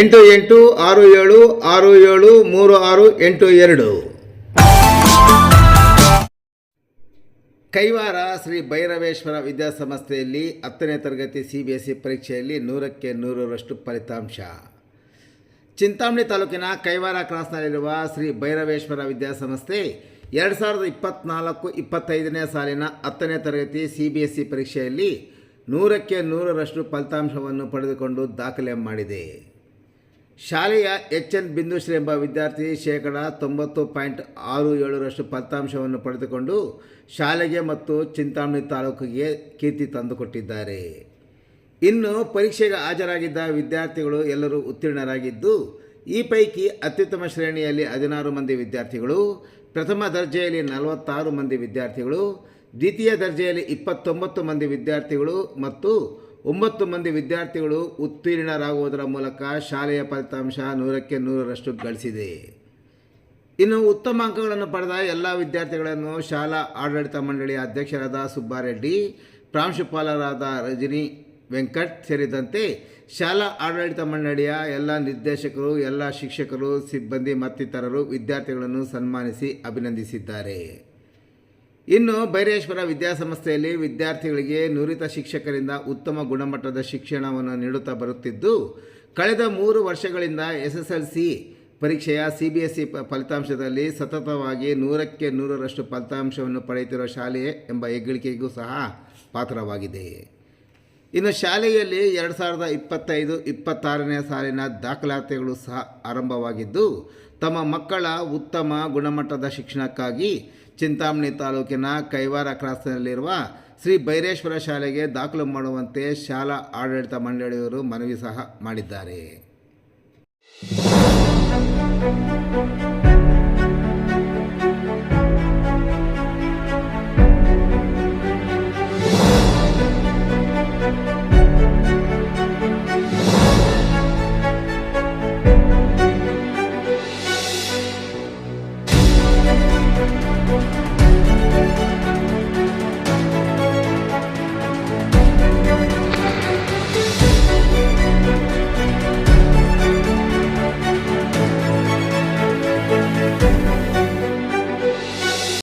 ಎಂಟು ಎಂಟು ಆರು ಏಳು ಆರು ಏಳು ಮೂರು ಆರು ಎಂಟು ಎರಡು. ಕೈವಾರ ಶ್ರೀ ಭೈರವೇಶ್ವರ ವಿದ್ಯಾಸಂಸ್ಥೆಯಲ್ಲಿ ಹತ್ತನೇ ತರಗತಿ ಸಿ ಬಿ ಎಸ್ ಸಿ ಪರೀಕ್ಷೆಯಲ್ಲಿ ನೂರಕ್ಕೆ ನೂರರಷ್ಟು ಫಲಿತಾಂಶ. ಚಿಂತಾಮಣಿ ತಾಲೂಕಿನ ಕೈವಾರ ಕ್ರಾಸ್ನಲ್ಲಿರುವ ಶ್ರೀ ಭೈರವೇಶ್ವರ ವಿದ್ಯಾಸಂಸ್ಥೆ ಎರಡು ಸಾವಿರದ ಇಪ್ಪತ್ತ್ನಾಲ್ಕು ಇಪ್ಪತ್ತೈದನೇ ಸಾಲಿನ ಹತ್ತನೇ ತರಗತಿ ಸಿ ಬಿ ಎಸ್ ಸಿ ಪರೀಕ್ಷೆಯಲ್ಲಿ ನೂರಕ್ಕೆ ನೂರರಷ್ಟು ಫಲಿತಾಂಶವನ್ನು ಪಡೆದುಕೊಂಡು ದಾಖಲೆ ಮಾಡಿದೆ. ಶಾಲೆಯ ಎಚ್ ಎನ್ ಬಿಂದುಶ್ರೀ ಎಂಬ ವಿದ್ಯಾರ್ಥಿ ಶೇಕಡ ತೊಂಬತ್ತು ಪಾಯಿಂಟ್ ಆರು ಏಳರಷ್ಟು ಫಲಿತಾಂಶವನ್ನು ಪಡೆದುಕೊಂಡು ಶಾಲೆಗೆ ಮತ್ತು ಚಿಂತಾಮಣಿ ತಾಲೂಕಿಗೆ ಕೀರ್ತಿ ತಂದುಕೊಟ್ಟಿದ್ದಾರೆ. ಇನ್ನು ಪರೀಕ್ಷೆಗೆ ಹಾಜರಾಗಿದ್ದ ವಿದ್ಯಾರ್ಥಿಗಳು ಎಲ್ಲರೂ ಉತ್ತೀರ್ಣರಾಗಿದ್ದು, ಈ ಪೈಕಿ ಅತ್ಯುತ್ತಮ ಶ್ರೇಣಿಯಲ್ಲಿ ಹದಿನಾರು ಮಂದಿ ವಿದ್ಯಾರ್ಥಿಗಳು, ಪ್ರಥಮ ದರ್ಜೆಯಲ್ಲಿ ನಲವತ್ತಾರು ಮಂದಿ ವಿದ್ಯಾರ್ಥಿಗಳು, ದ್ವಿತೀಯ ದರ್ಜೆಯಲ್ಲಿ ಇಪ್ಪತ್ತೊಂಬತ್ತು ಮಂದಿ ವಿದ್ಯಾರ್ಥಿಗಳು ಮತ್ತು ಒಂಬತ್ತು ಮಂದಿ ವಿದ್ಯಾರ್ಥಿಗಳು ಉತ್ತೀರ್ಣರಾಗುವುದರ ಮೂಲಕ ಶಾಲೆಯ ಫಲಿತಾಂಶ ನೂರಕ್ಕೆ ನೂರರಷ್ಟು ಗಳಿಸಿದೆ. ಇನ್ನು ಉತ್ತಮ ಅಂಕಗಳನ್ನು ಪಡೆದ ಎಲ್ಲ ವಿದ್ಯಾರ್ಥಿಗಳನ್ನು ಶಾಲಾ ಆಡಳಿತ ಮಂಡಳಿಯ ಅಧ್ಯಕ್ಷರಾದ ಸುಬ್ಬಾರೆಡ್ಡಿ, ಪ್ರಾಂಶುಪಾಲರಾದ ರಜನಿ ವೆಂಕಟ್ ಸೇರಿದಂತೆ ಶಾಲಾ ಆಡಳಿತ ಮಂಡಳಿಯ ಎಲ್ಲ ನಿರ್ದೇಶಕರು, ಎಲ್ಲ ಶಿಕ್ಷಕರು, ಸಿಬ್ಬಂದಿ ಮತ್ತಿತರರು ವಿದ್ಯಾರ್ಥಿಗಳನ್ನು ಸನ್ಮಾನಿಸಿ ಅಭಿನಂದಿಸಿದ್ದಾರೆ. ಇನ್ನು ಬೈರೇಶ್ವರ ವಿದ್ಯಾಸಂಸ್ಥೆಯಲ್ಲಿ ವಿದ್ಯಾರ್ಥಿಗಳಿಗೆ ನುರಿತ ಶಿಕ್ಷಕರಿಂದ ಉತ್ತಮ ಗುಣಮಟ್ಟದ ಶಿಕ್ಷಣವನ್ನು ನೀಡುತ್ತಾ ಬರುತ್ತಿದ್ದು, ಕಳೆದ ಮೂರು ವರ್ಷಗಳಿಂದ ಎಸ್ ಎಸ್ ಎಲ್ ಸಿ ಪರೀಕ್ಷೆಯ ಸಿ ಬಿ ಎಸ್ ಇ ಫಲಿತಾಂಶದಲ್ಲಿ ಸತತವಾಗಿ ನೂರಕ್ಕೆ ನೂರರಷ್ಟು ಫಲಿತಾಂಶವನ್ನು ಪಡೆಯುತ್ತಿರುವ ಶಾಲೆ ಎಂಬ ಹೆಗ್ಗಳಿಕೆಗೂ ಸಹ ಪಾತ್ರವಾಗಿದೆ. ಇನ್ನು ಶಾಲೆಯಲ್ಲಿ ಎರಡು ಸಾವಿರದ ಇಪ್ಪತ್ತೈದು, ಇಪ್ಪತ್ತಾರನೇ ಸಾಲಿನ ದಾಖಲಾತಿಗಳು ಸಹ ಆರಂಭವಾಗಿದ್ದು ತಮ್ಮ ಮಕ್ಕಳ ಉತ್ತಮ ಗುಣಮಟ್ಟದ ಶಿಕ್ಷಣಕ್ಕಾಗಿ ಚಿಂತಾಮಣಿ ತಾಲೂಕಿನ ಕೈವಾರ ಕ್ರಾಸ್ನಲ್ಲಿರುವ ಶ್ರೀ ಭೈರೇಶ್ವರ ಶಾಲೆಗೆ ದಾಖಲು ಮಾಡುವಂತೆ ಶಾಲಾ ಆಡಳಿತ ಮಂಡಳಿಯವರು ಮನವಿ ಸಹ ಮಾಡಿದ್ದಾರೆ.